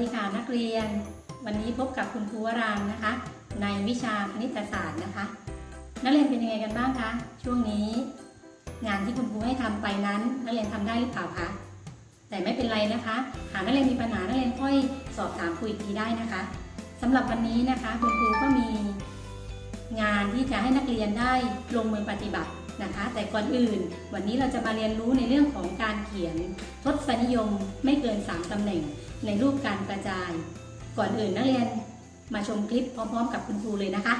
ดีค่ะนักเรียน วันนี้พบกับคุณครูวรางนะคะ ในวิชาคณิตศาสตร์นะคะ นักเรียนเป็นยังไงกันบ้างคะช่วงนี้ งานที่คุณครูให้ทำไปนั้น นักเรียนทำได้หรือเปล่าคะแต่ไม่เป็นไรนะคะ หากนักเรียนมีปัญหานักเรียนค่อยสอบถามครูอีกทีได้นะคะสำหรับวันนี้นะคะคุณครูก็มี งานที่จะให้นักเรียนได้ลงมือปฏิบัตินะคะแต่ก่อนอื่นวันนี้เราจะมาเรียนรู้ในเรื่องของการเขียนทศนิยมไม่เกิน 3 ตำแหน่ง ในรูปการกระจาย ก่อนอื่นนักเรียนมาชมคลิปพร้อมๆ กับคุณครูเลยนะคะ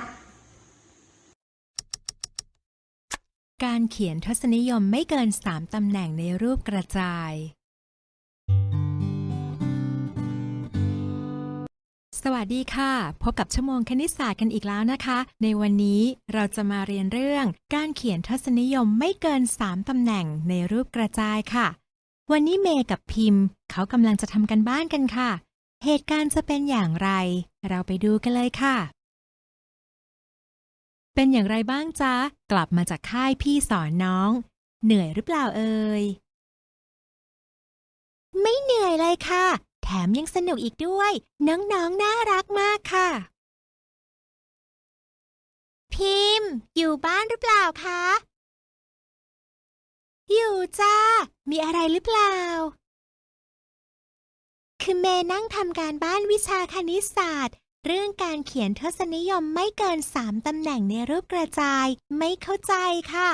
การเขียนทศนิยมไม่เกิน 3 ตำแหน่งในรูปกระจาย สวัสดีค่ะ พบกับชั่วโมงคณิตศาสตร์กันอีกแล้วนะคะ ในวันนี้เราจะมาเรียนเรื่อง การเขียนทศนิยมไม่เกิน 3 ตำแหน่งในรูปกระจายค่ะ วันนี้เมย์กับพิมพ์ เขากำลังจะทำกันบ้านกันค่ะ เหตุการณ์จะเป็นอย่างไร เราไปดูกันเลยค่ะ เป็นอย่างไรบ้างจ๊ะ กลับมาจากค่ายพี่สอนน้อง เหนื่อยหรือเปล่าเอ่ย ไม่เหนื่อยเลยค่ะ แถมยังสนุกอีกด้วย น้องๆนน่ารักมากค่ะ พิมพ์ อยู่บ้านหรือเปล่าคะ อยู่จ้า มีอะไรหรือเปล่า คือเมย์นั่งทำการบ้านวิชาคณิตศาสตร์ เรื่องการเขียนทศนิยมไม่เกินสามตำแหน่งในรูปกระจาย ไม่เข้าใจค่ะ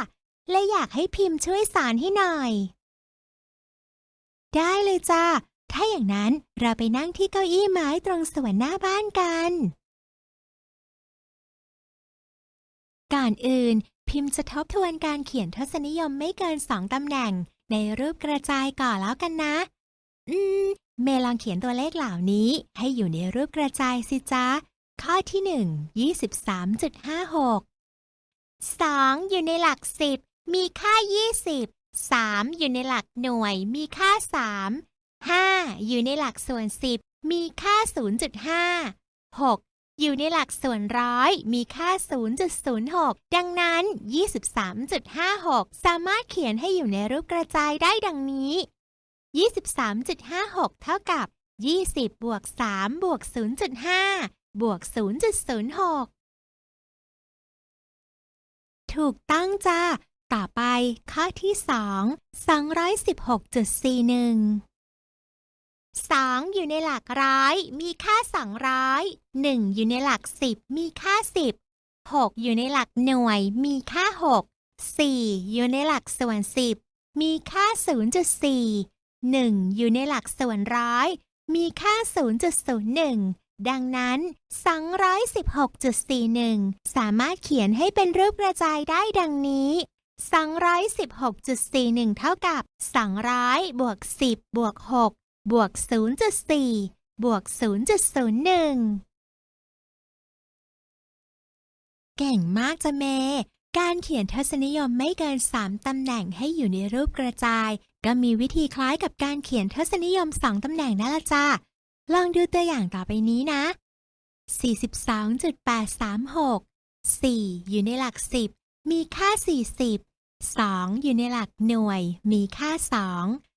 และอยากให้พิมพ์ช่วยสอนให้หน่อย ได้เลยจ้า ถ้าอย่างนั้นเราไปนั่งที่เก้าอี้ไม้ตรงสวนหน้าบ้านกัน ก่อนอื่น พิมพ์จะทบทวนการเขียนทศนิยมไม่เกินสองตำแหน่ง ในรูปกระจายก่อนแล้วกันนะ อืม เมย์ลองเขียนตัวเลขเหล่านี้ ให้อยู่ในรูปกระจายสิจ๊ะข้อที่หนึ่งยี่สิบสามจุดห้าหกสองอยู่ในหลักสิบมีค่ายี่สิบสามอยู่ในหลักหน่วย มีค่าสามห้าอยู่ในหลักส่วนสิบมีค่าศูนย์จุดห้าหก อยู่ในหลักส่วนร้อยมีค่า 0.06 ดังนั้น 23.56 สามารถเขียนให้อยู่ในรูปกระจายได้ดังนี้ 23.56 เท่ากับ 20 บวก 3 บวก 0.5 บวก 0.06 ถูกต้องจ้า ต่อไปข้อที่ 2 216.41 2 อยู่ในหลักร้อย มีค่า 200 1 อยู่ในหลัก 10 มีค่า 10 6 อยู่ในหลักหน่วย มีค่า 6 4 อยู่ในหลักส่วน 10 มีค่า 0.4 1 อยู่ในหลักส่วนร้อย มีค่า 0.01 ดังนั้น 216.41 สามารถเขียนให้เป็นรูปกระจายได้ดังนี้ 216.41 เท่ากับ 200 บวก 10 บวก 6 บวก0.4บวก0.01 เก่งมากจ้ะเม การเขียนทศนิยมไม่เกิน 3 ตำแหน่งให้อยู่ในรูปกระจาย ก็มีวิธีคล้ายกับการเขียนทศนิยม 2 ตำแหน่งนั่นละจ้าลองดูตัวอย่างต่อไปนี้นะ 42.836 4 อยู่ในหลัก 10 มีค่า 40 2 อยู่ในหลักหน่วย มีค่า 2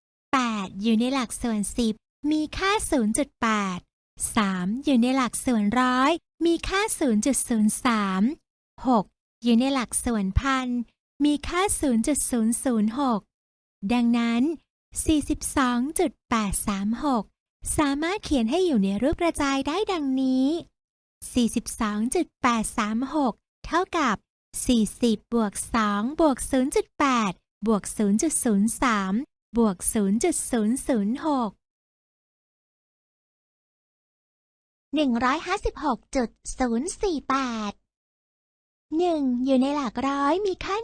อยู่ในหลักส่วน 10 มีค่า 0.8 3 อยู่ในหลักส่วนร้อย มีค่า 0.03 6 อยู่ในหลักส่วนพัน มีค่า 0.006 ดังนั้น 42.836 สามารถเขียนให้อยู่ในรูปกระจายได้ดังนี้ 42.836 เท่ากับ 40 บวก 2 บวก 0.8 บวก 0.03 บวก 0.006 156.048 1 อยู่ในหลักร้อยมีค่า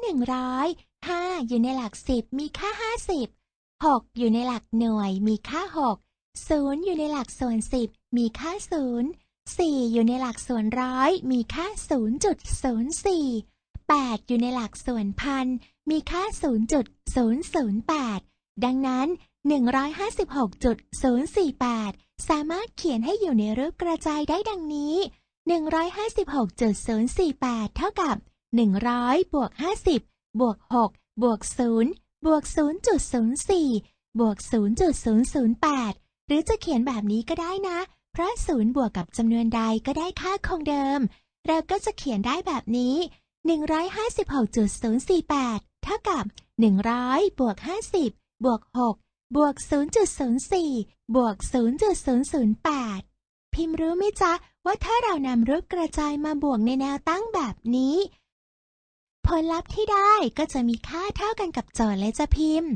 100 5 อยู่ในหลัก10มีค่า 50 6 อยู่ในหลักหน่วยมีค่า 6 0 อยู่ในหลักส่วน 10 มีค่า 0 4 อยู่ในหลักส่วนร้อยมีค่า 0.04 8 อยู่ในหลักส่วนพันมีค่า 0.008 ดังนั้น 156.048 สามารถเขียนให้อยู่ในรูปกระจายได้ดังนี้ 156.048 เท่ากับ 100บวก50บวก6บวก0บวก0.04บวก0.008 หรือจะเขียนแบบนี้ก็ได้นะ เพราะศูนย์บวกกับจำนวนใดก็ได้ค่าคงเดิม เราก็จะเขียนได้แบบนี้ 156.048 เท่ากับ 100บวก50 บวก6บวก0.04 บวก 0.008 พิมพ์รู้ไหมจ๊ะ ว่าถ้าเรานำรูปกระจายมาบวกในแนวตั้งแบบนี้ ผลลัพธ์ที่ได้ก็จะมีค่าเท่ากันกับโจทย์เลยจ้ะพิมพ์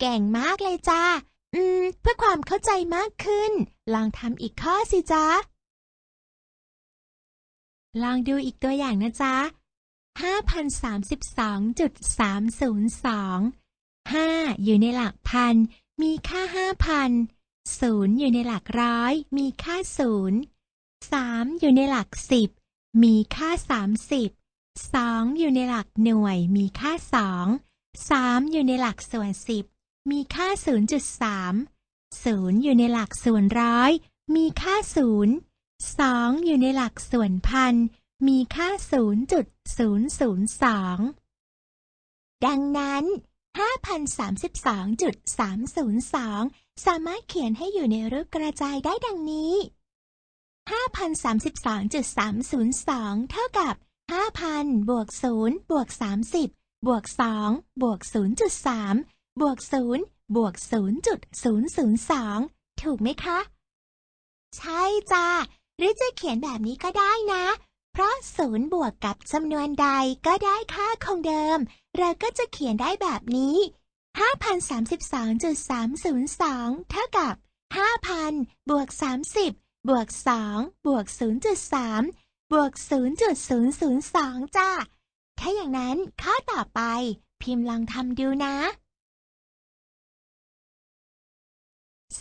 เก่งมากเลยจ้าอืม เพื่อความเข้าใจมากขึ้น ลองทำอีกข้อสิจ๊ะ ลองดูอีกตัวอย่างนะจ๊ะ5,032.302 5 อยู่ในหลักพัน มีค่า 5,000 0 อยู่ในหลักร้อย มีค่า 0 3 อยู่ในหลัก 10 มีค่า 30 2 อยู่ในหลักหน่วย มีค่า 2 3 อยู่ในหลักส่วน 10 มีค่า 0.3 0 อยู่ในหลักส่วนร้อย มีค่า 0 2 อยู่ในหลักส่วนพัน มีค่า 0.002 ดังนั้น 5,032.302 สามารถเขียนให้อยู่ในรูปกระจายได้ดังนี้ 5,032.302 เท่ากับ 5,000 บวก 0 บวก 30 บวก 2 บวก 0.3 บวก 0 บวก 0.002 ถูกไหมคะ ใช่จ้าหรือจะเขียนแบบนี้ก็ได้นะ เพราะศูนย์บวกกับจำนวนใดก็ได้ค่าคงเดิม เราก็จะเขียนได้แบบนี้ 5,032.302 เท่ากับ 5,000 บวก 30 บวก 2 บวก 0.3 บวก 0.002 จ้า ถ้าอย่างนั้นข้อต่อไปพิมพ์ลองทำดูนะ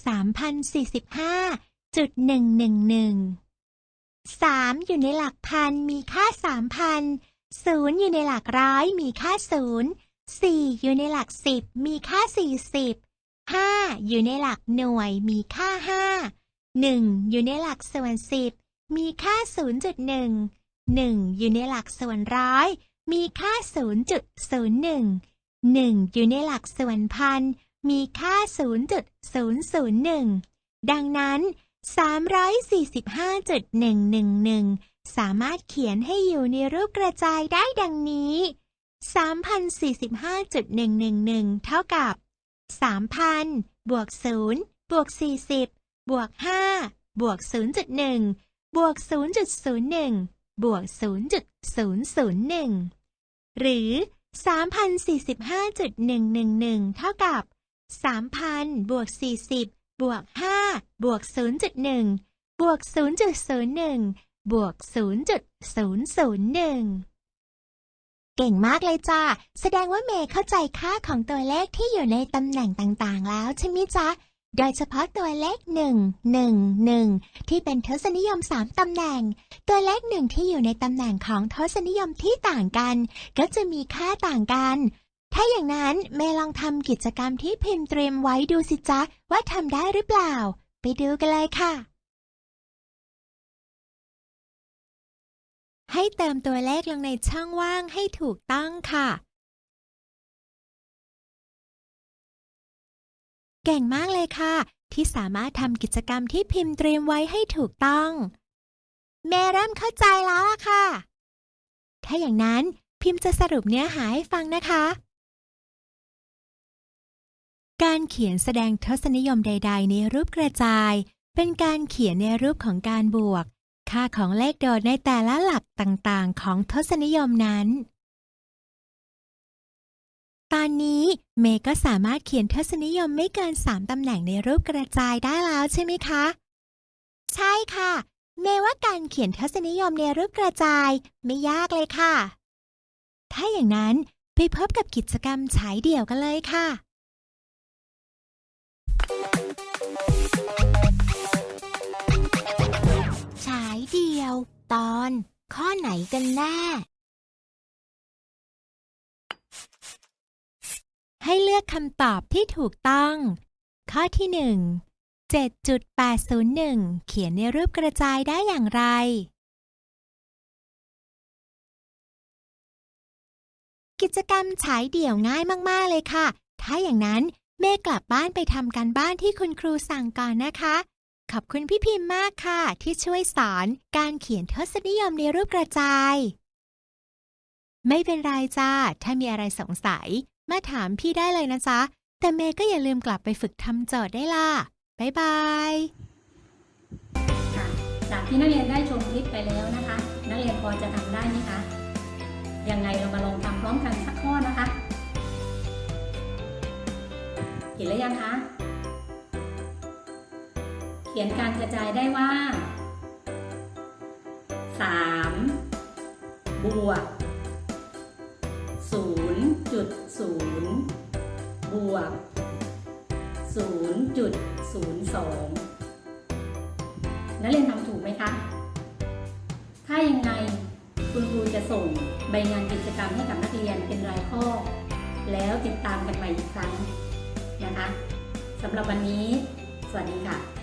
3,045.111 3 อยู่ในหลักพันมีค่า 3,000 ศูนย์อยู่ในหลักร้อยมีค่าศูนย์สี่อยู่ในหลักสิบมีค่าสี่สิบห้าอยู่ในหลักหน่วยมีค่าห้าหนึ่งอยู่ในหลักส่วนสิบมีค่าศูนย์จุดหนึ่งหนึ่งอยู่ในหลักส่วนร้อยมีค่าศูนย์จุดศูนย์หนึ่งหนึ่งอยู่ในหลักส่วนพันมีค่าศูนย์จุดศูนย์ศูนย์หนึ่งดังนั้นสามร้อยสี่สิบห้าจุดหนึ่งหนึ่งหนึ่ง สามารถเขียนให้อยู่ในรูปกระจายได้ดังนี้ 3,045.111 เท่ากับ 3,000 บวก 0 บวก 40 บวก 5 บวก 0.1 บวก 0.01 บวก 0.001 หรือ 3,045.111 เท่ากับ 3,000 บวก 40 บวก 5 บวก 0.1 บวก 0.01 บวก 0.001เก่งมากเลยจ้า แสดงว่าเมย์เข้าใจค่าของตัวเลขที่อยู่ในตำแหน่งต่างๆ แล้วใช่ไหมจ๊ะ โดยเฉพาะตัวเลข1 1 1ที่เป็นทศนิยม3ตำแหน่ง ตัวเลขหนึ่งที่อยู่ในตำแหน่งของทศนิยมที่ต่างกัน ก็จะมีค่าต่างกัน ถ้าอย่างนั้นเมย์ลองทำกิจกรรมที่พิมพ์เตรียมไว้ดูสิจ๊ะว่าทำได้หรือเปล่า ไปดูกันเลยค่ะ ให้เติมตัวเลขลงในช่องว่างให้ถูกต้องค่ะ เก่งมากเลยค่ะ ที่สามารถทำกิจกรรมที่พิมพ์เตรียมไว้ให้ถูกต้องเมย์เริ่มเข้าใจแล้วล่ะค่ะ ถ้าอย่างนั้นพิมพ์จะสรุปเนื้อหาให้ฟังนะคะ การเขียนแสดงทศนิยมใด ๆ ในรูปกระจาย เป็นการเขียนในรูปของการบวก ค่าของเลขโดดในแต่ละหลักต่างๆ ของทศนิยมนั้น ตอนนี้เมย์ก็สามารถเขียนทศนิยมไม่เกิน 3 ตำแหน่งในรูปกระจายได้แล้วใช่ไหมคะ ใช่ค่ะ เมย์ว่าการเขียนทศนิยมในรูปกระจาย ไม่ยากเลยค่ะ ถ้าอย่างนั้นไปพบกับกิจกรรมฉายเดี่ยวกันเลยค่ะ ยเดี่ยว ตอน ข้อไหนกันแน่ ให้เลือกคำตอบที่ถูกต้อง ข้อที่หนึ่ง7.801 เขียนในรูปกระจายได้อย่างไร กิจกรรมฉายเดี่ยวง่ายมาก ๆ เลยค่ะ ถ้าอย่างนั้นเมย์กลับบ้านไปทำการบ้านที่คุณครูสั่งก่อนนะคะ ขอบคุณพี่พิมพ์มากค่ะ ที่ช่วยสอนการเขียนทศนิยมในรูปกระจาย ไม่เป็นไรจ้า ถ้ามีอะไรสงสัย มาถามพี่ได้เลยนะจ๊ะ แต่เมย์ก็อย่าลืมกลับไปฝึกทำโจทย์ได้ล่ะ บ๊ายบาย ค่ะจากที่นักเรียนได้ชมคลิปไปแล้วนะคะ นักเรียนพอจะทำได้ไหมคะ ยังไงเรามาลองทำพร้อมกันสักข้อนะคะ เห็นแล้วยังคะ ขียนการกระจายได้ว่า 3 บวก 0.0 บวก 0.02 นักเรียนทำถูกไหมคะ ถ้ายังไงคุณครูจะส่งใบงานกิจกรรมให้กับนักเรียนเป็นรายข้อ แล้วติดตามกันใหม่อีกครั้งนะคะสำหรับวันนี้ สวัสดีค่ะ